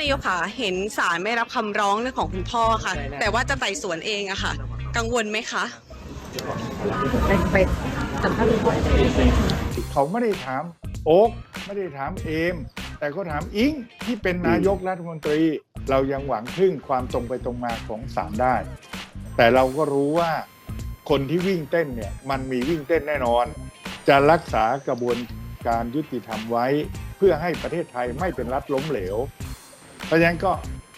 นายกค่ะเห็นศาลไม่รับคำร้องเรื่องของคุณพ่อค่ะ แต่ว่าจะไต่สวนเองอะค่ะ กังวลไหมคะไปไปสัมภาษณ์คุณพ่อเขาไม่ได้ถามโอ๊กไม่ได้ถามเอม แต่เขาถามอิงที่เป็นนายกรัฐมนตรี เรายังหวังพึ่งความตรงไปตรงมาของศาลได้ แต่เราก็รู้ว่าคนที่วิ่งเต้นเนี่ยมันมีวิ่งเต้นแน่นอน จะรักษากระบวนการยุติธรรมไว้ เพื่อให้ประเทศไทยไม่เป็นรัฐล้มเหลว เพราะฉะนั้นก็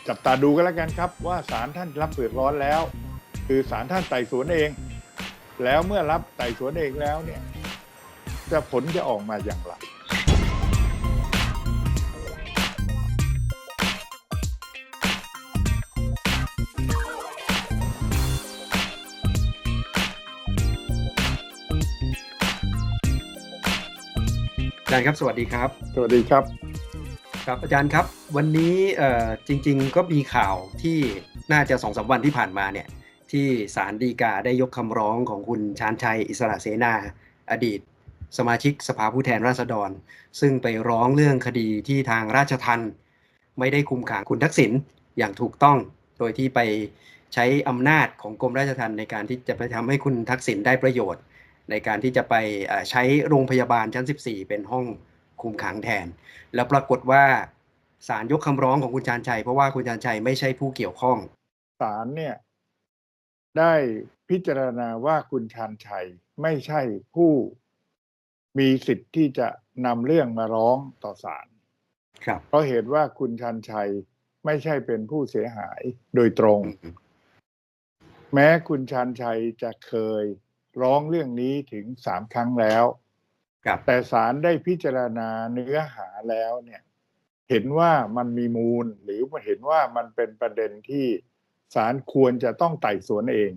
จับตาดูกันแล้วกันครับ ว่าศาลท่านรับเปลือกร้อนแล้ว คือศาลท่านไต่สวนเอง แล้วเมื่อรับไต่สวนเองแล้วเนี่ย จะผลจะออกมาอย่างไรอาจารย์ครับ สวัสดีครับ สวัสดีครับ ครับอาจารย์ครับ วันนี้จริง ๆ ก็มีข่าวที่น่าจะสองสามวันที่ผ่านมาเนี่ยที่ศาลฎีกาได้ยกคำร้องของคุณชาญชัยอิสระเสนา อดีต สมาชิกสภาผู้แทนราษฎร ซึ่งไปร้องเรื่องคดีที่ทางราชทันไม่ได้คุมขังคุณทักษิณอย่างถูกต้อง โดยที่ไปใช้อำนาจของกรมราชทัณฑ์ในการที่จะไปทำให้คุณทักษิณได้ประโยชน์ ในการที่จะไปใช้โรงพยาบาลชั้น 14 เป็นห้อง คุมขังแทน แล้วปรากฏว่าศาลยกคำร้องของคุณชาญชัย เพราะว่าคุณชาญชัยไม่ใช่ผู้เกี่ยวข้องศาลเนี่ย ได้พิจารณาว่าคุณชาญชัยไม่ใช่ผู้มีสิทธิ์ที่จะนำเรื่องมาร้องต่อศาลครับเพราะเหตุว่าคุณชาญชัยไม่ใช่เป็นผู้เสียหายโดยตรง แม้คุณชาญชัยจะเคยร้องเรื่องนี้ถึงสามครั้งแล้วครับ แต่ศาลได้พิจารณาเนื้อหาแล้วเนี่ยเห็นว่ามันมีมูลหรือเห็นว่ามันเป็นประเด็นที่ศาลควรจะต้องไต่สวนเอง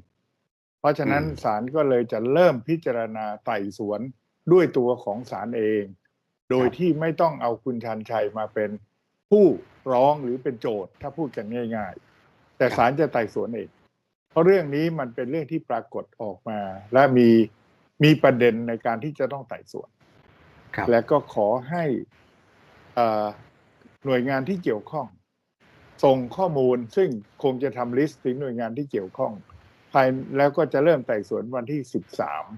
เพราะฉะนั้นอืมศาลก็เลยจะเริ่มพิจารณาไต่สวนด้วยตัวของศาลเอง โดยที่ไม่ต้องเอาคุณชันชัยมาเป็นผู้ร้องหรือเป็นโจทย์ถ้าพูดกันง่าย ๆ แต่ศาลจะไต่สวนเอง เพราะเรื่องนี้มันเป็นเรื่องที่ปรากฏออกมา และมี มีประเด็นในการที่จะต้องไต่สวนครับและก็ขอให้เอ่อหน่วยงานที่เกี่ยวข้อง ส่งข้อมูลซึ่งคงจะทำลิสต์ถึงหน่วยงานที่เกี่ยวข้อง ภายแล้วก็จะเริ่มไต่สวนวันที่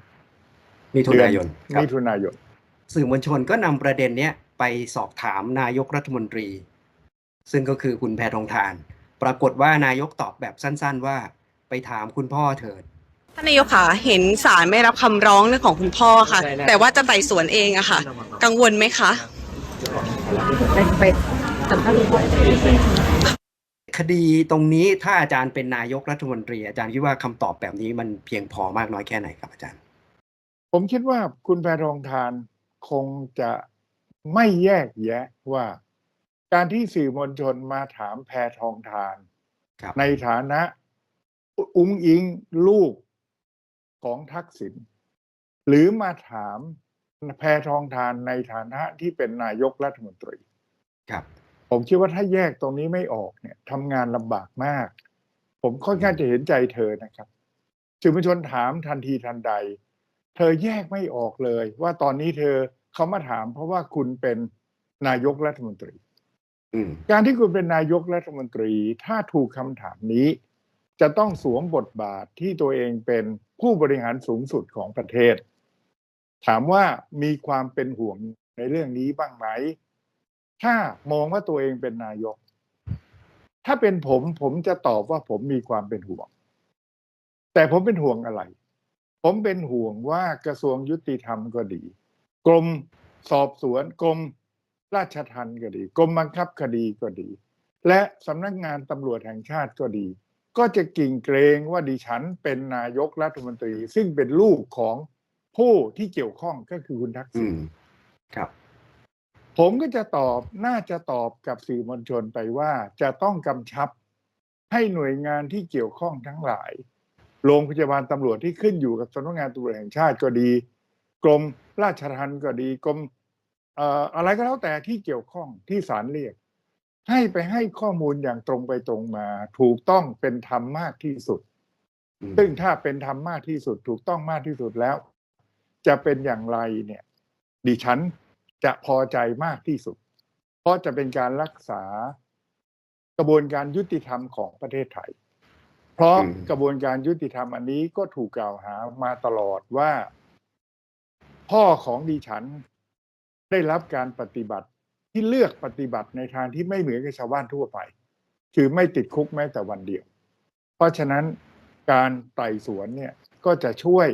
13มิถุเดือนนายนครับมิถุนายนสื่อมวลชนก็นำประเด็นเนี้ยไปสอบถามนายกรัฐมนตรี ซึ่งก็คือคุณแพทองทาน ปรากฏว่านายกตอบแบบสั้น ๆ ว่าไปถามคุณพ่อเถิด ท่านนายกค่ะเห็นศาลไม่รับคำร้องเรื่องของคุณพ่อค่ะ แต่ว่าจะไต่สวนเองอะค่ะ กังวลไหมคะไปไปสัมภาษณ์คุณพ่อคดีตรงนี้ถ้าอาจารย์เป็นนายกรัฐมนตรี อาจารย์คิดว่าคำตอบแบบนี้มันเพียงพอมากน้อยแค่ไหนครับอาจารย์ ผมคิดว่าคุณแพทองทานคงจะไม่แยกแยะว่า การที่สื่อมวลชนมาถามแพทองทานครับในฐานะ อุ้งอิงลูก ของทักษิณหรือมาถามแพทองทานในฐานะที่เป็นนายกรัฐมนตรี ครับ ผมคิดว่าถ้าแยกตรงนี้ไม่ออกเนี่ยทำงานลำบากมาก ผมค่อนข้างจะเห็นใจเธอนะครับสื่อมวลชนถามทันทีทันใด เธอแยกไม่ออกเลย ว่าตอนนี้เธอเขามาถาม เพราะว่าคุณเป็นนายกรัฐมนตรีอืมการที่คุณเป็นนายกรัฐมนตรี ถ้าถูกคำถามนี้ จะต้องสวมบทบาทที่ตัวเองเป็นผู้บริหารสูงสุดของประเทศ ถามว่ามีความเป็นห่วงในเรื่องนี้บ้างไหม ถ้ามองว่าตัวเองเป็นนายก ถ้าเป็นผมผมจะตอบว่าผมมีความเป็นห่วง แต่ผมเป็นห่วงอะไร ผมเป็นห่วงว่ากระทรวงยุติธรรมก็ดี กรมสอบสวนกรมราชทัณฑ์ก็ดี กรมบังคับคดีก็ดี และสำนักงานตำรวจแห่งชาติก็ดี ก็จะกิ่งเกรงว่าดิฉันเป็นนายกรัฐมนตรี ซึ่งเป็นลูกของผู้ที่เกี่ยวข้องก็คือคุณทักอืษิณมครับ ผมก็จะตอบน่าจะตอบกับสื่อมวลชนไปว่าจะต้องกำชับให้หน่วยงานที่เกี่ยวข้องทั้งหลายโรงพยาบาลตำรวจที่ขึ้นอยู่กับสำนักงานตำรวจแห่งชาติก็ดี กรมราชทัณฑ์ก็ดีกรมเอ่ออะไรก็แล้วแต่ที่เกี่ยวข้องที่ศาลเรียก ให้ไปให้ข้อมูลอย่างตรงไปตรงมา ถูกต้องเป็นธรรมมากที่สุดอืมซึ่งถ้าเป็นธรรมมากที่สุด ถูกต้องมากที่สุดแล้ว จะเป็นอย่างไรเนี่ย ดิฉันจะพอใจมากที่สุด เพราะจะเป็นการรักษากระบวนการยุติธรรมของประเทศไทย เพราะอืมกระบวนการยุติธรรมอันนี้ก็ถูกกล่าวหามาตลอดว่า พ่อของดิฉันได้รับการปฏิบัติ ที่เลือกปฏิบัติในทางที่ไม่เหมือนกับชาวบ้านทั่วไป คือไม่ติดคุกแม้แต่วันเดียว เพราะฉะนั้นการไต่สวนเนี่ยก็จะช่วย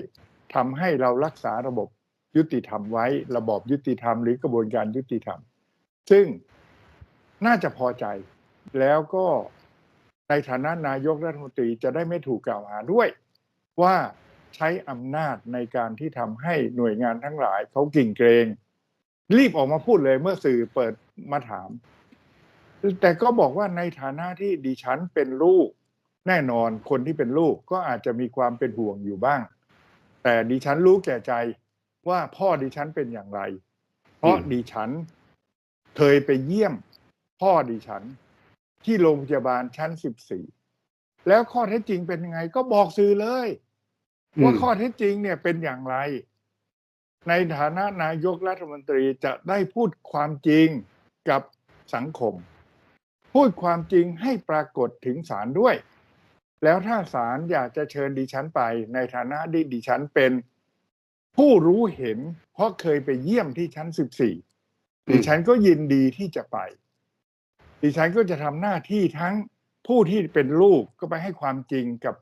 ทำให้เรารักษาระบบยุติธรรมไว้ ระบอบยุติธรรมหรือกระบวนการยุติธรรม ซึ่งน่าจะพอใจแล้วก็ในฐานะนายกรัฐมนตรีจะได้ไม่ถูกกล่าวหาด้วย ว่าใช้อำนาจในการที่ทำให้หน่วยงานทั้งหลายเขากิ่งเกรง รีบออกมาพูดเลยเมื่อสื่อเปิดมาถาม แต่ก็บอกว่าในฐานะที่ดิฉันเป็นลูก แน่นอนคนที่เป็นลูกก็อาจจะมีความเป็นห่วงอยู่บ้าง แต่ดิฉันรู้แก่ใจว่าพ่อดิฉันเป็นอย่างไร เพราะอืมดิฉันเคยไปเยี่ยม พ่อดิฉัน ที่โรงพยาบาลชั้น14แล้วข้อเท็จจริงเป็นยังไงก็บอกสื่อเลย ว่าข้อเท็จจริงเนี่ยเป็นอย่างไร ในฐานะนายกรัฐมนตรีจะได้พูดความจริงกับสังคม พูดความจริงให้ปรากฏถึงศาลด้วย แล้วถ้าศาลอยากจะเชิญดิฉันไป ในฐานะที่ดิฉันเป็น ผู้รู้เห็น เพราะเคยไปเยี่ยมที่ชั้น14ดิฉันก็ยินดีที่จะไป ดิฉันก็จะทำหน้าที่ทั้งผู้ที่เป็นลูกก็ไปให้ความจริงกับ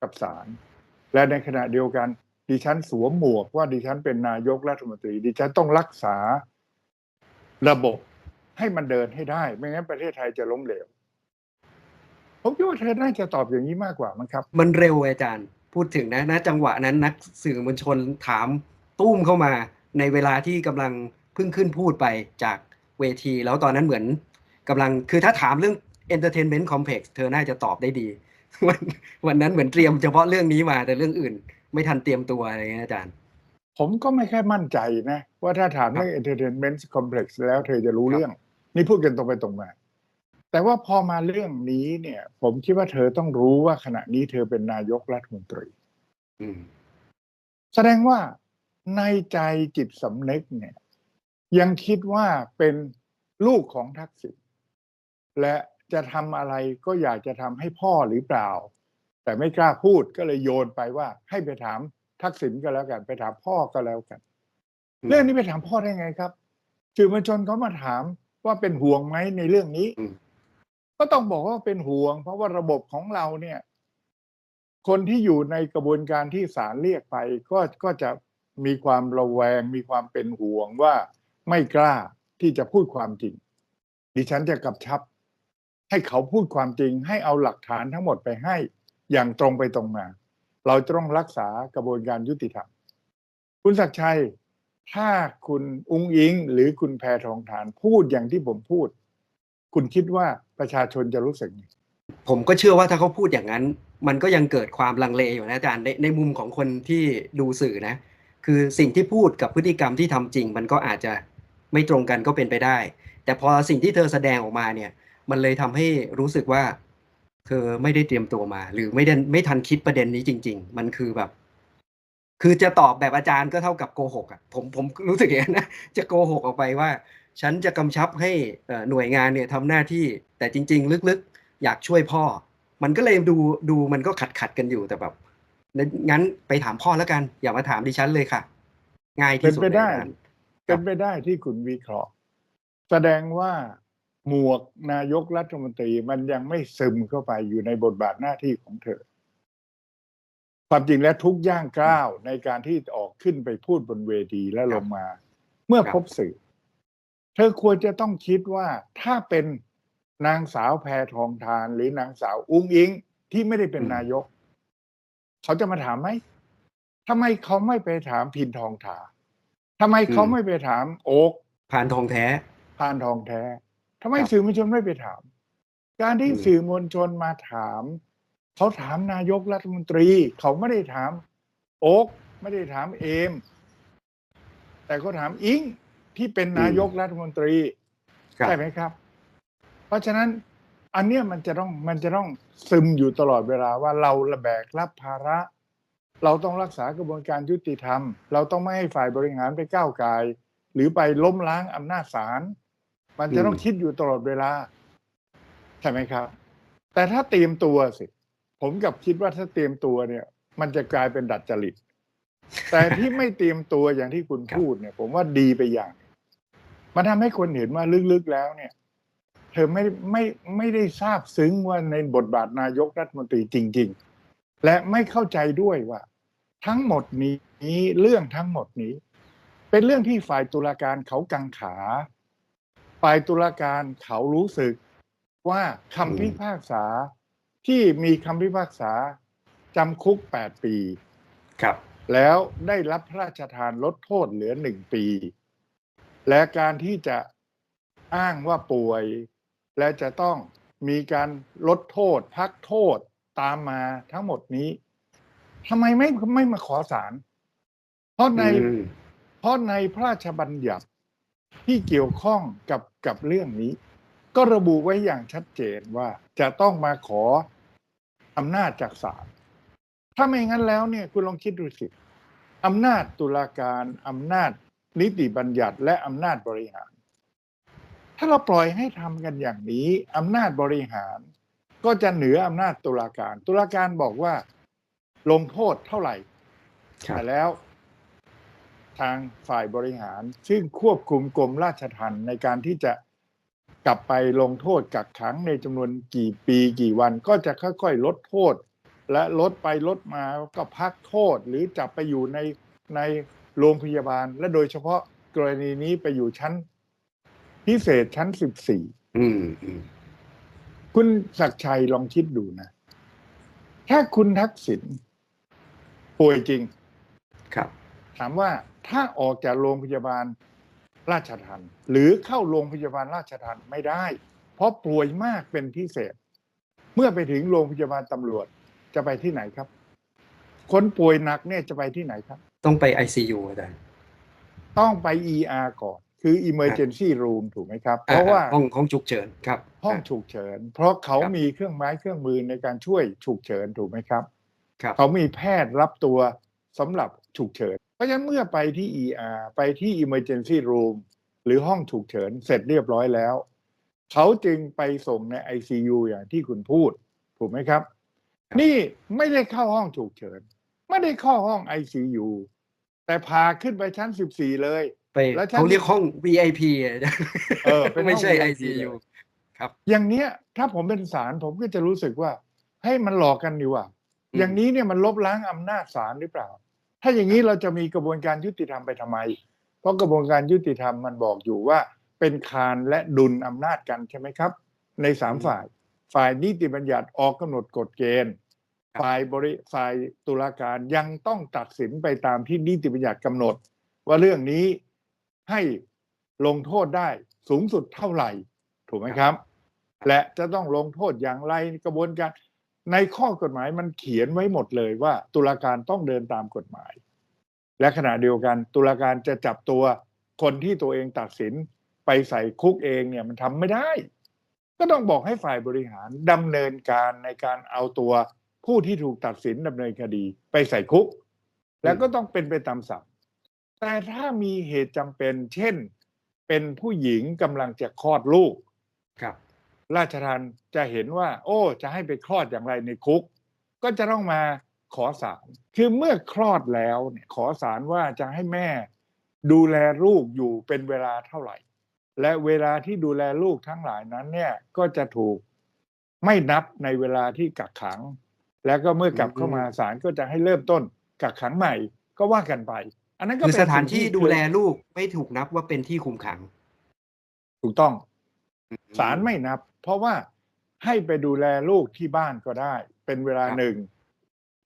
กับศาลและในขณะเดียวกัน ดิฉันสวมหมวกว่าดิฉันเป็นนายกรัฐมนตรี ดิฉันต้องรักษาระบบให้มันเดินให้ได้ ไม่งั้นประเทศไทยจะล้มเหลว ผมคิดว่าเธอน่าจะตอบอย่างนี้มากกว่ามั้งครับ มันเร็วอาจารย์ พูดถึงนะณจังหวะนั้นนักสื่อมวลชนถามตุ้มเข้ามา ในเวลาที่กำลังเพิ่งขึ้นพูดไปจากเวที แล้วตอนนั้นเหมือนกำลังคือถ้าถามเรื่อง entertainment complex เธอน่าจะตอบได้ดีวันวันนั้นเหมือนเตรียมเฉพาะเรื่องนี้มาแต่เรื่องอื่น ไม่ทันเตรียมตัวอะไรเงี้ยอาจารย์ ผมก็ไม่ค่อยมั่นใจนะ ว่าถ้าถามเรื่อง entertainment complex แล้วเธอจะรู้ครับเรื่อง นี่พูดกันตรงไปตรงมา แต่ว่าพอมาเรื่องนี้เนี่ย ผมคิดว่าเธอต้องรู้ว่าขณะนี้เธอเป็นนายกรัฐมนตรีอืมแสดงว่าในใจจิตสำนึกเนี่ย ยังคิดว่าเป็นลูกของทักษิณและจะทำอะไรก็อยากจะทำให้พ่อหรือเปล่า แต่ไม่กล้าพูดก็เลยโยนไปว่า ให้ไปถามทักษิณก็แล้วกัน ไปถามพ่อก็แล้วกันอืมเรื่องนี้ไปถามพ่อได้ไงครับสื่อมวลชนเขามาถามว่าเป็นห่วงไหมในเรื่องนี้อืมก็ต้องบอกว่าเป็นห่วง เพราะว่าระบบของเราเนี่ย คนที่อยู่ในกระบวนการที่ศาลเรียกไป ก็ก็จะมีความระแวง มีความเป็นห่วงว่าไม่กล้าที่จะพูดความจริง ดิฉันจะกำชับ ให้เขาพูดความจริง ให้เอาหลักฐานทั้งหมดไปให้ อย่างตรงไปตรงมา เราจะต้องรักษากระบวนการยุติธรรม คุณศักดิ์ชัย ถ้าคุณอุ้งอิง หรือคุณแพทองทานพูดอย่างที่ผมพูด คุณคิดว่าประชาชนจะรู้สึกไงผมก็เชื่อว่าถ้าเขาพูดอย่างนั้น มันก็ยังเกิดความลังเลอยู่นะอาจารย์ในในมุมของคนที่ดูสื่อนะ คือสิ่งที่พูดกับพฤติกรรมที่ทำจริง มันก็อาจจะไม่ตรงกันก็เป็นไปได้ แต่พอสิ่งที่เธอแสดงออกมาเนี่ย มันเลยทำให้รู้สึกว่า เธอไม่ได้เตรียมตัวมา หรือไม่ได้ไม่ทันคิดประเด็นนี้จริง ๆ มันคือแบบ คือจะตอบแบบอาจารย์ก็เท่ากับโกหกอะผมผมรู้สึกอย่างนั้นนะจะโกหกออกไปว่า ฉันจะกำชับให้เอ่อหน่วยงานเนี่ยทำหน้าที่ แต่จริง ๆ ลึกๆ อยากช่วยพ่อ มันก็เลยดูดูมันก็ขัดขัดๆกันอยู่แต่แบบงั้นไปถามพ่อแล้วกัน อย่ามาถามดิฉันเลยค่ะ ง่ายที่สุดเป็นไปได้ในนั้นเป็นไปได้ที่คุณวิเคราะห์ แสดงว่า หมวกนายกรัฐมนตรีมันยังไม่ซึมเข้าไปอยู่ในบทบาทหน้าที่ของเธอ ความจริงแล้วทุกย่างก้าวในการที่ออกขึ้นไปพูดบนเวทีและลงมา เมื่อพบสื่อ เธอควรจะต้องคิดว่าถ้าเป็นนางสาวแพทองทาน หรือนางสาวอุ้งอิงที่ไม่ได้เป็นนายก เขาจะมาถามไหมทำไมเขาไม่ไปถามพินทองถาทำไมเขาไม่ไปถามโอ๊กผ่านทองแท้พานทองแท้ ทำไมครับสื่อมวลชนไม่ไปถาม การที่อืมสื่อมวลชนมาถาม เขาถามนายกรัฐมนตรี เขาไม่ได้ถาม โอ๊กไม่ได้ถามเอม แต่เขาถามอิงที่เป็นนายกรัฐมนตรีครับใช่ไหมครับ เพราะฉะนั้นอันเนี้ยมันจะต้องมันจะต้องซึมอยู่ตลอดเวลาว่าเราระแบกรับภาระ เราต้องรักษากระบวนการยุติธรรม เราต้องไม่ให้ฝ่ายบริหารไปก้าวไกายหรือไปล้มล้างอำนาจศาล มันจะต้องคิดอยู่ตลอดเวลา ใช่ไหมครับ แต่ถ้าเตรียมตัวสิ ผมกับคิดว่าถ้าเตรียมตัวเนี่ย มันจะกลายเป็นดัดจริต แต่ที่ไม่เตรียมตัวอย่างที่คุณพูดเนี่ย ผมว่าดีไปอย่าง มันทำให้คนเห็นว่าลึกๆแล้วเนี่ย เธอไม่ไม่ไม่ได้ทราบซึ้งว่าในบทบาทนายกรัฐมนตรีจริง ๆ และไม่เข้าใจด้วยว่า ทั้งหมดนี้เรื่องทั้งหมดนี้ เป็นเรื่องที่ฝ่ายตุลาการเขากังขา ฝ่ายตุลาการเขารู้สึกว่าคำพิพากษาที่มีคำพิพากษาจำคุก8ปีครับ แล้วได้รับพระราชทานลดโทษเหลือหนึ่งปี และการที่จะอ้างว่าป่วย และจะต้องมีการลดโทษ พักโทษตามมาทั้งหมดนี้ทำไมไม่ไม่มาขอศาลเพราะในอืมเพราะในพระราชบัญญัติ ที่เกี่ยวข้องกับกับเรื่องนี้ ก็ระบุไว้อย่างชัดเจนว่าจะต้องมาขออำนาจจากศาลถ้าไม่งั้นแล้วเนี่ยคุณลองคิดดูสิอำนาจตุลาการอำนาจนิติบัญญัติ และอำนาจบริหาร ถ้าเราปล่อยให้ทำกันอย่างนี้อำนาจบริหาร ก็จะเหนืออำนาจตุลาการ ตุลาการบอกว่า ลงโทษเท่าไหร่ครับแต่แล้ว ทางฝ่ายบริหาร ซึ่งควบคุมกรมราชทัณฑ์ในการที่จะกลับไปลงโทษกักขังในจำนวนกี่ปีกี่วันก็จะค่อยๆ ลดโทษ และลดไปลดมาก็พักโทษหรือจับไปอยู่ในในโรงพยาบาล และโดยเฉพาะกรณีนี้ไปอยู่ชั้น พิเศษชั้น14อืมอืมคุณศักดิ์ชัยลองคิดดูนะ ถ้าคุณทักษิณป่วยจริง ครับ ถามว่า ถ้าออกจากโรงพยาบาลราชทันหรือเข้าโรงพยาบาลราชทันไม่ได้ เพราะป่วยมากเป็นพิเศษ เมื่อไปถึงโรงพยาบาลตำรวจจะไปที่ไหนครับ คนป่วยหนักเนี่ยจะไปที่ไหนครับ ต้องไป ICU อาจารย์ต้องไป ER ก่อน คือ emergency room ถูกไหมครับ เพราะว่าห้องห้องฉุกเฉินครับ ห้องฉุกเฉิน เพราะเขาครับมีเครื่องไม้เครื่องมือในการช่วยฉุกเฉินถูกไหมครับครับเขามีแพทย์รับตัวสำหรับฉุกเฉินเพ ราะฉะนั้นเมื่อไปที่ ER ไปที่ Emergency Room หรือห้องฉุกเฉินเสร็จเรียบร้อยแล้ว เขาจึงไปส่งใน ICU อย่างที่คุณพูด ถูกไหมครับ นี่ไม่ได้เข้าห้องฉุกเฉิน ไม่ได้เข้าห้อง ICU แต่พาขึ้นไปชั้น 14 เลยไปแล้วฉันเขาเรียกห้อง VIP อาจารย์เออเป็นห้องไม่ใช่ VIP ICU ครับ อย่างเนี้ยถ้าผมเป็นศาลผมก็จะรู้สึกว่าให้ยมันหลอกกันดีว่าอืมอย่างนี้เนี่ยมันลบล้างอำนาจศาลหรือเปล่า ถ้าอย่างนี้เราจะมีกระบวนการยุติธรรมไปทำไม เพราะกระบวนการยุติธรรมมันบอกอยู่ว่า เป็นคานและดุลอำนาจกันใช่ไหมครับ ในสามฝ่าย ฝ่ายนิติบัญญัติออกกำหนดกฎเกณฑ์ฝ่ายบริฝ่ายตุลาการยังต้องตัดสินไปตามที่นิติบัญญัติกำหนด ว่าเรื่องนี้ให้ลงโทษได้สูงสุดเท่าไหร่ ถูกไหมครับ และจะต้องลงโทษอย่างไรกระบวนการ ในข้อกฎหมายมันเขียนไว้หมดเลยว่า ตุลาการต้องเดินตามกฎหมาย และขณะเดียวกัน ตุลาการจะจับตัวคนที่ตัวเองตัดสินไปใส่คุกเองเนี่ยมันทำไม่ได้ ก็ต้องบอกให้ฝ่ายบริหารดำเนินการในการเอาตัวผู้ที่ถูกตัดสินดำเนินคดีไปใส่คุก แล้วก็ต้องเป็นไปตามศัพท์แต่ถ้ามีเหตุจำเป็น เช่น เป็นผู้หญิงกำลังจะคลอดลูก ราชทันจะเห็นว่า โอ้ จะให้ไปคลอดอย่างไรในคุก ก็จะต้องมาขอศาลคือเมื่อคลอดแล้วเนี่ยขอศาลว่าจะให้แม่ ดูแลลูกอยู่เป็นเวลาเท่าไหร่ และเวลาที่ดูแลลูกทั้งหลายนั้นเนี่ยก็จะถูกไม่นับในเวลาที่กักขัง แล้วก็เมื่อกลับเข้ามาศาลก็จะให้เริ่มต้นกักขังใหม่ก็ว่ากันไป อันนั้นก็คือเป็นสถานที่สิ่งดูแลลูกไม่ถูกนับว่าเป็นที่คุมขัง ถูกต้องศาลไม่นับ เพราะว่าให้ไปดูแลลูกที่บ้านก็ได้ เป็นเวลาครับหนึ่ง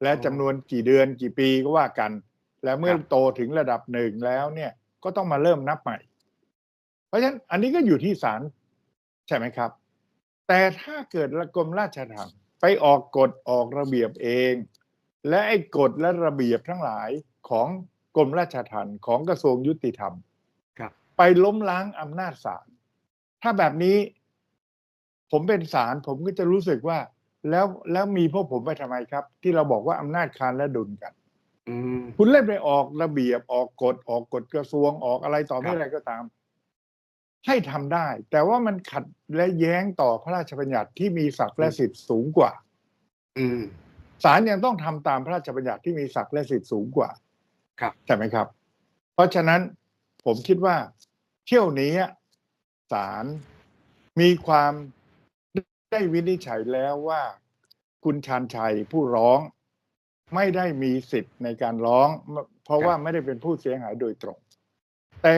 และอ๋อจำนวนกี่เดือนกี่ปีก็ว่ากัน แล้วเมื่อครับโตถึงระดับหนึ่งแล้วเนี่ยก็ต้องมาเริ่มนับใหม่ เพราะฉะนั้นอันนี้ก็อยู่ที่ศาลใช่ไหมครับ แต่ถ้าเกิดกรมราชทัณฑ์ไปออกกฎออกระเบียบเอง และไอ้กฎและระเบียบทั้งหลายของกรมราชทัณฑ์ของกระทรวงยุติธรรม ครับ ไปล้มล้างอำนาจศาลถ้าแบบนี้ ผมเป็นศาลผมก็จะรู้สึกว่า แล้วแล้วมีพวกผมไปทำไมครับ ที่เราบอกว่าอำนาจคานและดุลกันอืมคุณเล่นไปออกระเบียบออกกฎออกกฎกระทรวงออกอะไรต่อครัไม่บอะไรก็ตาม ให้ทำได้ แต่ว่ามันขัดและแย้งต่อพระราชบัญญัติที่มีศักดิ์และสิทธิ์สูงกว่า อืมศาลยังต้องทำตามพระราชบัญญัติที่มีศักดิ์และสิทธิ์สูงกว่า ครับใช่ไหมครับ เพราะฉะนั้นผมคิดว่าเที่ยวนี้ศาลมีความ ได้วินิจฉัยแล้วว่า คุณชาญชัยผู้ร้องไม่ได้มีสิทธิ์ในการร้อง เพราะว่าไม่ได้เป็นผู้เสียหายโดยตรง แต่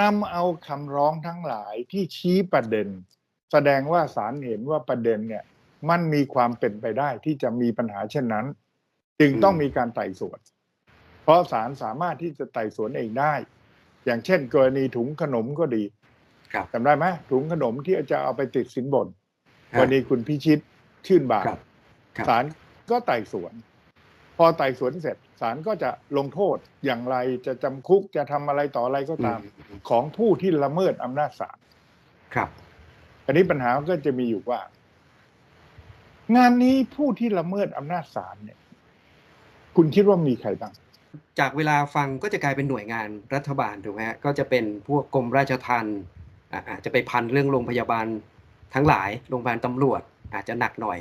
นำเอาคำร้องทั้งหลายที่ชี้ประเด็น แสดงว่าศาลเห็นว่าประเด็นเนี่ย มันมีความเป็นไปได้ที่จะมีปัญหาเช่นนั้น จึงต้องมีการไต่สวน เพราะศาลสามารถที่จะไต่สวนเองได้ อย่างเช่น กรณีถุงขนมก็ดีครับ จำได้ไหมถุงขนมที่จะเอาไปติดสินบนครับวันนี้คุณพิชิตชื่นบานครับครับศาลก็ไต่สวน พอไต่สวนเสร็จศาลก็จะลงโทษอย่างไรจะจำคุกจะทำอะไรต่ออะไรก็ตามอืมของผู้ที่ละเมิดอำนาจศาลครับอันนี้ปัญหาก็จะมีอยู่ว่า งานนี้ผู้ที่ละเมิดอำนาจศาลเนี่ย คุณคิดว่ามีใครบ้างจากเวลาฟังก็จะกลายเป็นหน่วยงานรัฐบาลถูกไหมฮะก็จะเป็นพวกกรมราชทัณฑ์ อะอาจจะไปพันเรื่องโรงพยาบาลทั้งหลายโรงพยาบาลตำรวจอาจจะหนักหน่อย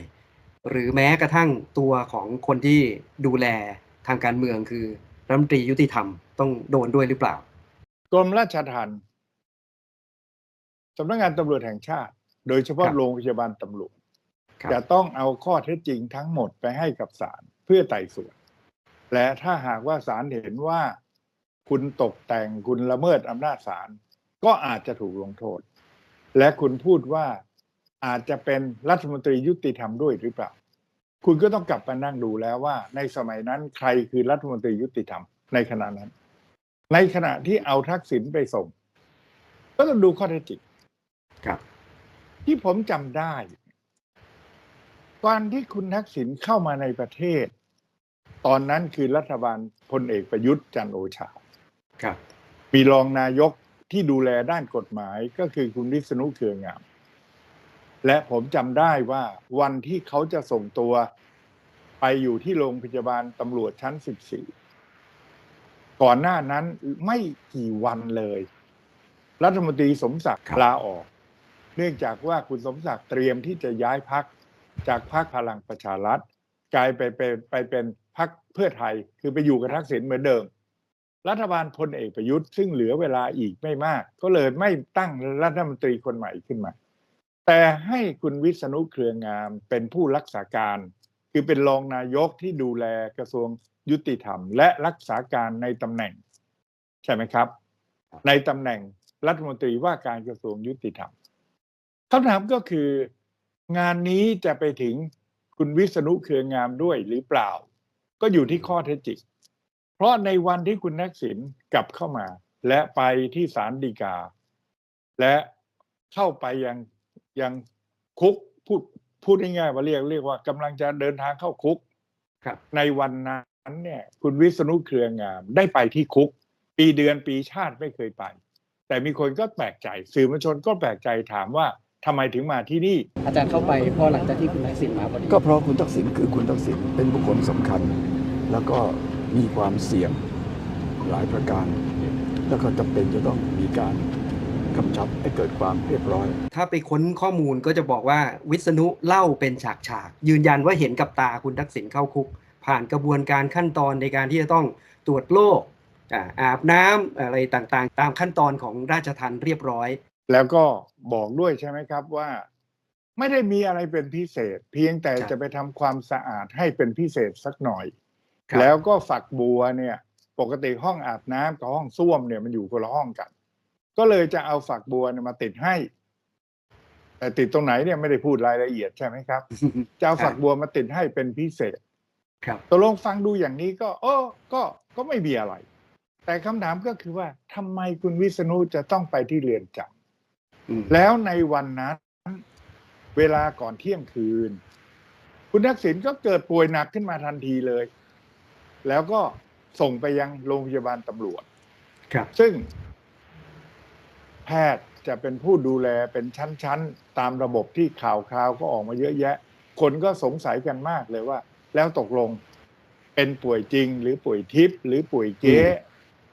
หรือแม้กระทั่งตัวของคนที่ดูแลทางการเมืองคือรัฐมนตรียุติธรรมต้องโดนด้วยหรือเปล่ากรมราชทัณฑ์สำนักงานตำรวจแห่งชาติ โดยเฉพาะครับโรงพยาบาลตำรวจครับจะต้องเอาข้อเท็จจริงทั้งหมดไปให้กับศาลเพื่อไต่สวน และถ้าหากว่าศาลเห็นว่า คุณตกแต่งคุณละเมิดอำนาจศาล ก็อาจจะถูกลงโทษ และคุณพูดว่าอาจจะเป็นรัฐมนตรียุติธรรมด้วยหรือเปล่า คุณก็ต้องกลับมานั่งดูแล้วว่า ในสมัยนั้นใครคือรัฐมนตรียุติธรรมในขณะนั้น ในขณะที่เอาทักษิณไปส่ง ก็ต้องดูข้อเท็จจริงครับ ที่ผมจำได้ตอนที่คุณทักษิณเข้ามาในประเทศ ตอนนั้นคือรัฐบาลพลเอกประยุทธ์จันทร์โอชา ครับ มีรองนายก ที่ดูแลด้านกฎหมายก็คือคุณวิษณุเครืองาม และผมจำได้ว่าวันที่เขาจะส่งตัวไปอยู่ที่โรงพยาบาลตำรวจชั้น 14 ก่อนหน้านั้นไม่กี่วันเลย รัฐมนตรีสมศักดิ์ลาออก เนื่องจากว่าคุณสมศักดิ์เตรียมที่จะย้ายพักจากพักพลังประชารัฐกลายไปเป็นไปเป็นพักเพื่อไทย คือไปอยู่กับทักษิณเหมือนเดิม รัฐบาลพลเอกประยุทธ์ซึ่งเหลือเวลาอีกไม่มาก ก็เลยไม่ตั้งรัฐมนตรีคนใหม่ขึ้นมา แต่ให้คุณวิษณุเครืองามเป็นผู้รักษาการ คือเป็นรองนายกที่ดูแลกระทรวงยุติธรรม และรักษาการในตำแหน่ง ใช่ไหมครับ ในตำแหน่งรัฐมนตรีว่าการกระทรวงยุติธรรมคำถามก็คืองานนี้จะไปถึงคุณวิษณุเครืองามด้วยหรือเปล่า ก็อยู่ที่ข้อเท็จจริง เพราะในวันที่คุณนักษิณกลับเข้ามา และไปที่ศาลฎีกา และเข้าไปยังยังคุกพูดพูดง่ายๆว่าเรียกเรียกว่ากำลังจะเดินทางเข้าคุกครับในวันนั้นเนี่ย คุณวิษณุเครืองาม ได้ไปที่คุก ปีเดือนปีชาติไม่เคยไป แต่มีคนก็แปลกใจ สื่อมวลชนก็แปลกใจถามว่าทำไมถึงมาที่นี่ อาจารย์เข้าไปพอหลังจากที่คุณทักษิณมาพอดีก็เพราะคุณทักษิณคือคุณทักษิณเป็นบุคคลสำคัญ แล้วก็ มีความเสี่ยงหลายประการ แล้วก็จำเป็นจะต้องมีการกำชับให้เกิดความเรียบร้อย ถ้าไปค้นข้อมูลก็จะบอกว่าวิษณุเล่าเป็นฉากฉากๆยืนยันว่าเห็นกับตาคุณทักษิณเข้าคุก ผ่านกระบวนการขั้นตอนในการที่จะต้องตรวจโรคอ่าอาบน้ำอะไรต่างๆ ตามขั้นตอนของราชทัณฑ์เรียบร้อย แล้วก็บอกด้วยใช่ไหมครับว่า ไม่ได้มีอะไรเป็นพิเศษ เพียงแต่ครับจะไปทำความสะอาดให้เป็นพิเศษสักหน่อยครับ แล้วก็ฝักบัวเนี่ย ปกติห้องอาบน้ำกับห้องส้วมเนี่ยมันอยู่คนละห้องกัน ก็เลยจะเอาฝักบัวเนี่ยมาติดให้ แต่ติดตรงไหนเนี่ยไม่ได้พูดรายละเอียดใช่ไหมครับจะเอาฝักบัวมาติดให้เป็นพิเศษ ครับตกลงฟังดูอย่างนี้ก็เออก็ก็ไม่มีอะไร แต่คำถามก็คือว่าทำไมคุณวิษณุจะต้องไปที่เรือนจำอืมแล้วในวันนั้นเวลาก่อนเที่ยงคืน คุณทักษิณก็เกิดป่วยหนักขึ้นมาทันทีเลย แล้วก็ส่งไปยังโรงพยาบาลตำรวจ ครับ ซึ่ง แพทย์จะเป็นผู้ดูแลเป็นชั้นๆ ตามระบบที่ข่าวคราวก็ออกมาเยอะแยะ คนก็สงสัยกันมากเลยว่า แล้วตกลงเป็นป่วยจริง หรือป่วยทิพย์หรือป่วยเก๊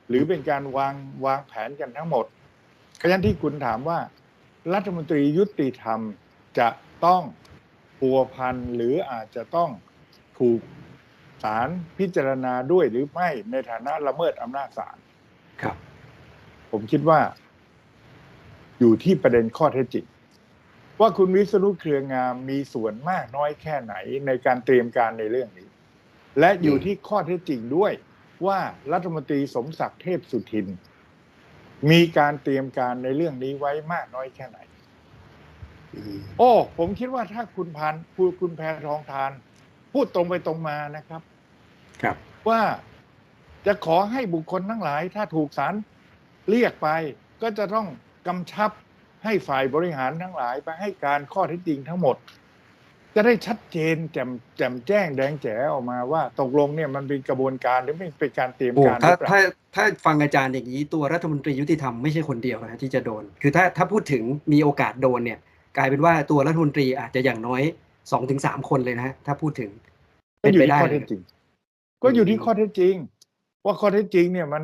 หรือเป็นการวางวางแผนกันทั้งหมดเพราะฉะนั้นที่คุณถามว่า รัฐมนตรียุติธรรมจะต้องพัวพันหรืออาจจะต้องถูก ศาลพิจารณาด้วยหรือไม่ในฐานะละเมิดอำนาจศาลครับ ผมคิดว่า อยู่ที่ประเด็นข้อเท็จจริงว่าคุณวิษณุเครืองามมีส่วนมากน้อยแค่ไหนในการเตรียมการในเรื่องนี้ และอยู่ที่ข้อเท็จจริงด้วยว่ารัฐมนตรีสมศักดิ์เทพสุทิน มีการเตรียมการในเรื่องนี้ไว้มากน้อยแค่ไหนอืมโอ้ ผมคิดว่าถ้าคุณพันพูดคุณแพทองทาน พูดตรงไปตรงมานะครับ ครับ ว่าจะขอให้บุคคลทั้งหลาย ถ้าถูกศาลเรียกไป ก็จะต้องกำชับให้ฝ่ายบริหารทั้งหลายไปให้การข้อเท็จจริงทั้งหมด จะได้ชัดเจนแจ่มแจ่มแจ้งแดงแจ๋ออกมาว่าตกลงเนี่ยมันเป็นกระบวนการหรือไม่เป็นการเตรียมโอ้การหถ้ารือเปล่าถ้าถ้าฟังอาจารย์อย่างนี้ตัวรัฐมนตรียุติธรรมไม่ใช่คนเดียวนะที่จะโดน คือถ้าถ้าพูดถึงมีโอกาสโดนเนี่ย กลายเป็นว่าตัวรัฐมนตรีอาจจะอย่างน้อยสองถึงสามคนเลยนะฮะถ้าพูดถึงก็อยู่ที่ได้ข้อเลเท็ยจจริง ก็อยู่ที่ข้อเท็จจริง ว่าข้อเท็จจริงเนี่ยมัน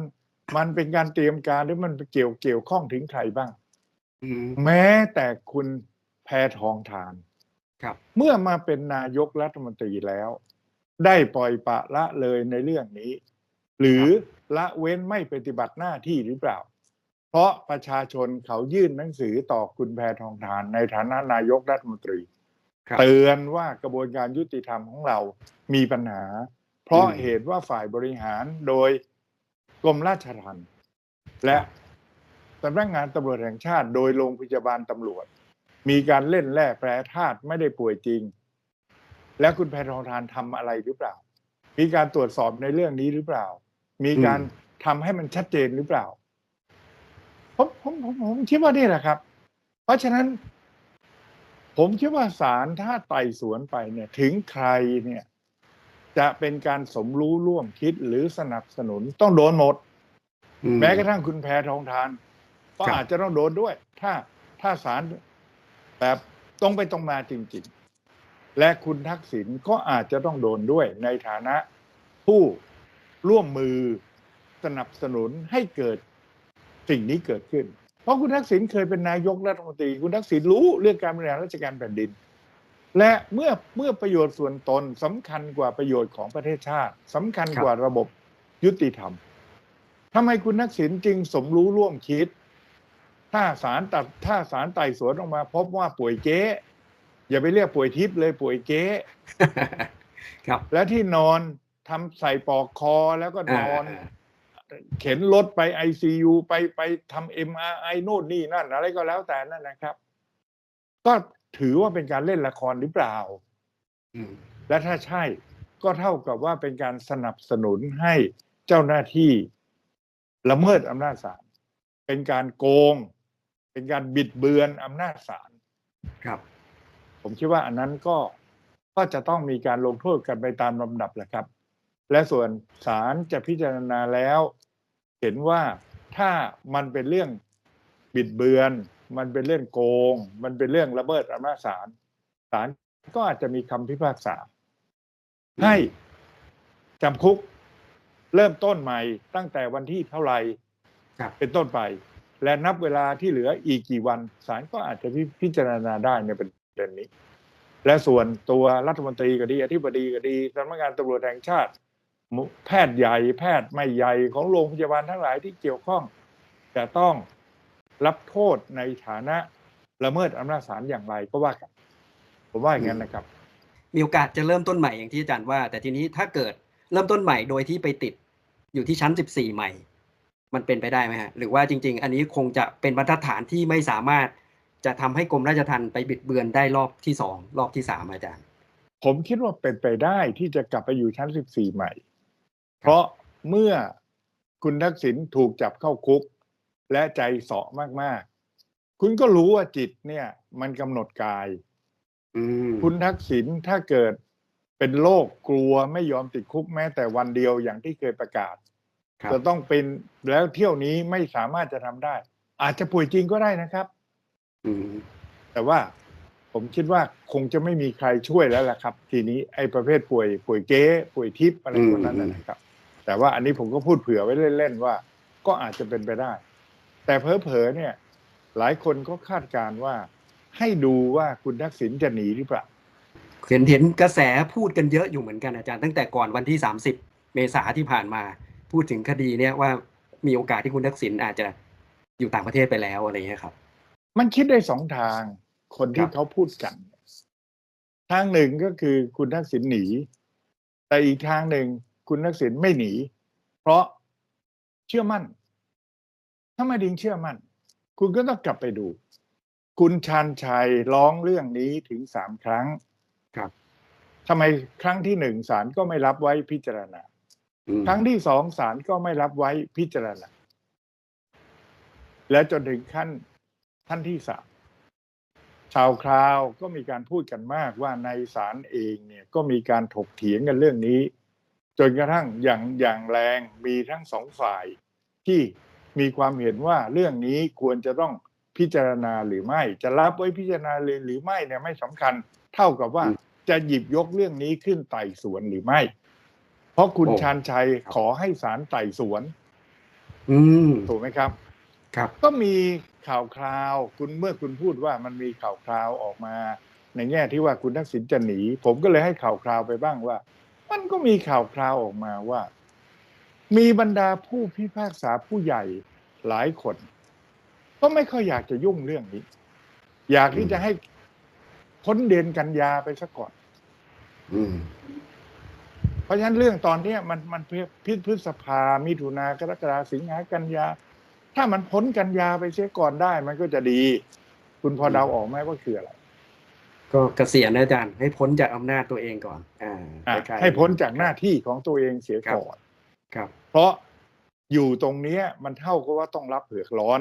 มันเป็นการเตรียมการหรือมันเกี่ยวเกี่ยวข้องถึงใครบ้างอืมแม้แต่คุณแพทองทานครับ เมื่อมาเป็นนายกรัฐมนตรีแล้ว ได้ปล่อยปละละเลยในเรื่องนี้ หรือละเว้นไม่ปฏิบัติหน้าที่หรือเปล่า เพราะประชาชนเขายื่นหนังสือต่อคุณแพทองทานในฐานะนายกรัฐมนตรีครับเตือนว่ากระบวนการยุติธรรมของเรามีปัญหา เพราะเหตุว่าฝ่ายบริหารโดยกรมราชทัณฑ์และสำนักงานตำรวจแห่งชาติ โดยโรงพยาบาลตำรวจ มีการเล่นแร่แปรธาตุไม่ได้ป่วยจริง และคุณแพทองทานทำอะไรหรือเปล่า มีการตรวจสอบในเรื่องนี้หรือเปล่า มีการทำให้มันชัดเจนหรือเปล่าผมผมผมผมคิดว่านี่แหละครับ เพราะฉะนั้น ผมคิดว่าศาลถ้าไต่สวนไปเนี่ย ถึงใครเนี่ย จะเป็นการสมรู้ร่วมคิดหรือสนับสนุนต้องโดนหมดอืแม้กระทั่งคุณแพทองทาน ก็ครับอาจจะต้องโดนด้วย ถ้าถ้าศาลแบบตรงไปตรงมาจริงๆ และคุณทักษิณก็อาจจะต้องโดนด้วย ในฐานะผู้ร่วมมือสนับสนุนให้เกิดสิ่งนี้เกิดขึ้น เพราะคุณทักษิณเคยเป็นนายกรัฐมนตรี คุณทักษิณรู้เรื่องการบริหารราชการแผ่นดิน และเมื่อเมื่อประโยชน์ส่วนตนสำคัญกว่าประโยชน์ของประเทศชาติสำคัญกว่าระบบยุติธรรมทำไมคุณทักษิณจึงสมรู้ร่วมคิด ถ้าศาลตัดถ้าศาลไต่สวนออกมา พบว่าป่วยเก๊อย่าไปเรียกป่วยทิพย์เลยป่วยเก๊ครับ และที่นอนทำใส่ปลอกคอแล้วก็นอนาเข็นรถไปไอซียูไปไปทำเอ็มอาร์ไอโน่นนี่นั่น อะไรก็แล้วแต่นั่นนะครับ ก็ ถือว่าเป็นการเล่นละครหรือเปล่าอืมและถ้าใช่ก็เท่ากับว่าเป็นการสนับสนุนให้เจ้าหน้าที่ละเมิดอำนาจศาลเป็นการโกง เป็นการบิดเบือนอำนาจศาลครับ ผมคิดว่าอันนั้นก็ก็จะต้องมีการลงโทษกันไปตามลำดับแหละครับ และส่วนศาลจะพิจารณาแล้ว เห็นว่าถ้ามันเป็นเรื่องบิดเบือน มันเป็นเรื่องโกง มันเป็นเรื่องละเมิดอำนาจศาลศาลก็อาจจะมีคำพิพากษา ให้จำคุกเริ่มต้นใหม่ตั้งแต่วันที่เท่าไหร่ครับเป็นต้นไป และนับเวลาที่เหลืออีกกี่วันศาลก็อาจจะพิพิจารณาได้ในประเด็นนี้ และส่วนตัวรัฐมนตรีก็ดีอธิบดีก็ดีสำนักงานตำรวจแห่งชาติ แพทย์ใหญ่ แพทย์ไม่ใหญ่ของโรงพยาบาลทั้งหลายที่เกี่ยวข้องจะต้อง รับโทษในฐานะละเมิดอำนาจศาลอย่างไรก็ว่ากันผมว่าอย่างนั้นนะครับ มีโอกาสจะเริ่มต้นใหม่อย่างที่อาจารย์ว่า แต่ทีนี้ถ้าเกิดเริ่มต้นใหม่โดยที่ไปติดอยู่ที่ชั้น 14 ใหม่ มันเป็นไปได้ไหมฮะ หรือว่าจริง ๆ อันนี้คงจะเป็นบรรทัดฐานที่ไม่สามารถจะทำให้กรมราชทัณฑ์ไปบิดเบือนได้รอบที่สองรอบที่สามอาจารย์ ผมคิดว่าเป็นไปได้ที่จะกลับไปอยู่ชั้น 14 ใหม่ เพราะเมื่อคุณทักษิณถูกจับเข้าคุก และใจเสาะมากๆ คุณก็รู้ว่าจิตเนี่ย มันกำหนดกายอืมคุณทักษิณถ้าเกิดเป็นโรคกลัวไม่ยอมติดคุกแม้แต่วันเดียวอย่างที่เคยประกาศครับจะต้องเป็นแล้วเที่ยวนี้ไม่สามารถจะทำได้ อาจจะป่วยจริงก็ได้นะครับอืมแต่ว่าผมคิดว่าคงจะไม่มีใครช่วยแล้วล่ะครับ ทีนี้ไอ้ประเภทป่วยป่วยเก๊ป่วยทิพย์อะไรพวกนั้นนะนะครับ แต่ว่าอันนี้ผมก็พูดเผื่อไว้เล่นๆว่า ก็อาจจะเป็นไปได้ แต่เพอเพอๆเนี่ย หลายคนก็คาดการณ์ว่า ให้ดูว่าคุณทักษิณจะหนีหรือเปล่าเห็นเห็นกระแสพูดกันเยอะอยู่เหมือนกันอาจารย์ตั้งแต่ก่อนวันที่ 30 เมษาที่ผ่านมา พูดถึงคดีเนี่ยว่ามีโอกาสที่คุณทักษิณอาจจะอยู่ต่างประเทศไปแล้วอะไรเงี้ยครับ มันคิดได้สองทางคนคที่รับเขาพูดกัน ทางหนึ่งก็คือคุณทักษิณหนี แต่อีกทางหนึ่งคุณทักษิณไม่หนี เพราะเชื่อมั่น ถ้าไม่ดิงเชื่อมั่น คุณก็ต้องกลับไปดู คุณชันชัยร้องเรื่องนี้ถึงสามครั้งครับทำไมครั้งที่หนึ่งศาลก็ไม่รับไว้พิจารณาอืมครั้งที่สองศาลก็ไม่รับไว้พิจารณา และจนถึงขั้นท่านที่สามชาวคราวก็มีการพูดกันมากว่าในศาลเองเนี่ยก็มีการถกเถียงกันเรื่องนี้ จนกระทั่งอย่างอย่างแรงมีทั้งสองฝ่ายที่ มีความเห็นว่าเรื่องนี้ควรจะต้องพิจารณาหรือไม่ จะรับไว้พิจารณาเลยหรือไม่เนี่ยไม่สำคัญ เท่ากับว่าจะหยิบยกเรื่องนี้ขึ้นไต่สวนหรือไม่ เพราะคุณโอ้ชาญชัยขอให้ศาลไต่สวน อืมถูกไหมครับ ครับ ก็มีข่าวคราว คุณเมื่อคุณพูดว่ามันมีข่าวคราวออกมา ในแง่ที่ว่าคุณทักษิณจะหนี ผมก็เลยให้ข่าวคราวไปบ้างว่า มันก็มีข่าวคราวออกมาว่า มีบรรดาผู้พิพากษาผู้ใหญ่ หลายคน ก็ไม่ค่อยอยากจะยุ่งเรื่องนี้ อยากที่จะให้พ้นเดือนกันยาไปซะก่อนอืมเพราะฉะนั้นเรื่องตอนเนี้ยมันมันพิพฤษภามิถุนากรกฎาสิงหากันยา ถ้ามันพ้นกันยาไปเสียก่อนได้ มันก็จะดี คุณพอเดาออกไหมว่าคืออะไร ก็เกษียณนะอาจารย์ ให้พ้นจากอำนาจตัวเองก่อน อ่าอะคล้ายๆให้พ้นจากหน้าที่ของตัวเองเสียก่อนครับ เพราะ อยู่ตรงเนี้ยมันเท่ากับว่าต้องรับเผือกร้อน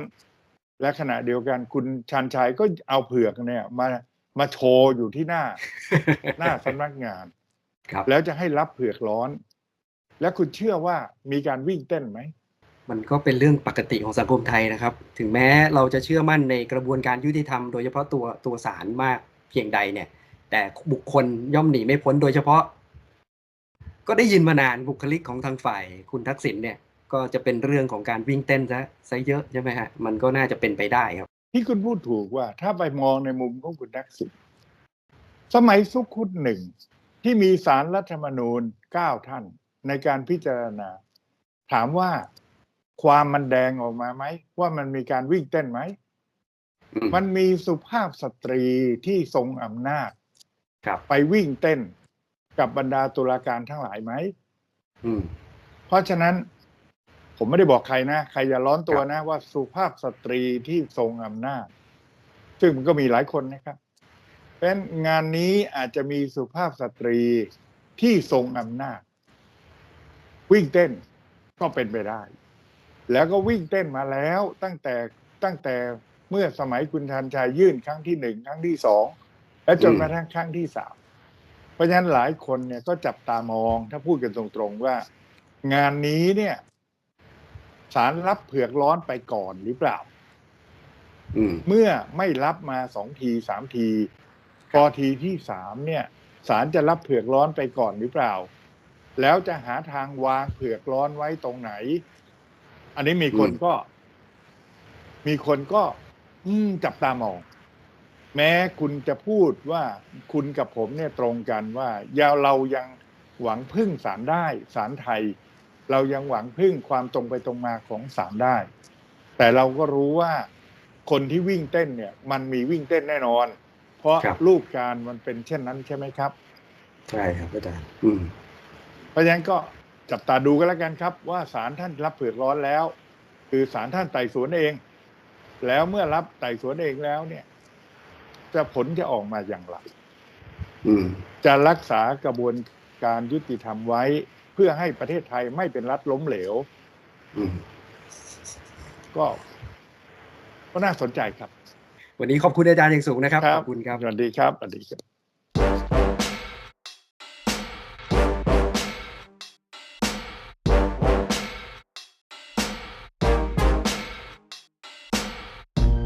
และขณะเดียวกันคุณชันชัยก็เอาเผือกเนี่ย มามาโชว์อยู่ที่หน้า หน้าสำนักงานครับแล้วจะให้รับเผือกร้อน แล้วคุณเชื่อว่ามีการวิ่งเต้นไหมมันก็เป็นเรื่องปกติของสังคมไทยนะครับ ถึงแม้เราจะเชื่อมั่นในกระบวนการยุติธรรมโดยเฉพาะตัวตัวศาลมากเพียงใดเนี่ย แต่บุคคลย่อมหนีไม่พ้นโดยเฉพาะ ก็ได้ยินมานานบุคลิกของทางฝ่ายคุณทักษิณเนี่ย ก็จะเป็นเรื่องของการวิ่งเต้นซะซะเยอะใช่ไหมฮะมันก็น่าจะเป็นไปได้ครับ ที่คุณพูดถูกว่าถ้าไปมองในมุมของคุณทักษิณสมัยสุขุนหนึ่งที่มีสารรัฐธรรมนูญเก้าท่านในการพิจารณา ถามว่าความมันแดงออกมาไหม ว่ามันมีการวิ่งเต้นไหมอืมมันมีสุภาพสตรีที่ทรงอำนาจครับไปวิ่งเต้นกับบรรดาตุลาการทั้งหลายไหมอืมเพราะฉะนั้น ผมไม่ได้บอกใครนะ ใครอย่าร้อนตัวนะ ว่าสุภาพสตรีที่ทรงอำนาจ ซึ่งมันก็มีหลายคนนะครับ เพราะฉะนั้นงานนี้อาจจะมีสุภาพสตรีที่ทรงอำนาจ วิ่งเต้นก็เป็นไปได้ แล้วก็วิ่งเต้นมาแล้วตั้งแต่ตั้งแต่เมื่อสมัยคุณชันชัยยื่นครั้งที่หนึ่งครั้งที่สองและจนมาทั้งครั้งที่สามเพราะฉะนั้นหลายคนเนี่ยก็จับตามองถ้าพูดกันตรงๆว่า งานนี้เนี่ย สารรับเผือกร้อนไปก่อนหรือเปล่าอืมเมื่อไม่รับมาสองทีสามทีพอทีที่สามเนี่ยศาลจะรับเผือกร้อนไปก่อนหรือเปล่า แล้วจะหาทางวางเผือกร้อนไว้ตรงไหน อันนี้มีคนอืมก็ มีคนก็ อืมจับตามอง แม้คุณจะพูดว่าคุณกับผมเนี่ยตรงกันว่า ยาเรายังหวังพึ่งศาลได้ศาลไทย เรายังหวังพึ่งความตรงไปตรงมาของศาลได้ แต่เราก็รู้ว่าคนที่วิ่งเต้นเนี่ย มันมีวิ่งเต้นแน่นอน เพราะครับ รูปการมันเป็นเช่นนั้นใช่ไหมครับ ใช่ครับอาจารย์อืม เพราะฉะนั้นก็จับตาดูกันแล้วกันครับ ว่าศาลท่านรับเผือกร้อนแล้ว คือศาลท่านไต่สวนเอง แล้วเมื่อรับไต่สวนเองแล้วเนี่ย จะผลจะออกมาอย่างไร อืม จะรักษากระบวนการยุติธรรมไว้ เพื่อให้ประเทศไทยไม่เป็นรัฐล้มเหลวอืมก็ก็น่าสนใจครับ วันนี้ขอบคุณอาจารย์อย่างสูงนะครับ ขอบคุณครับ สวัสดีครับ สวัสดีครับ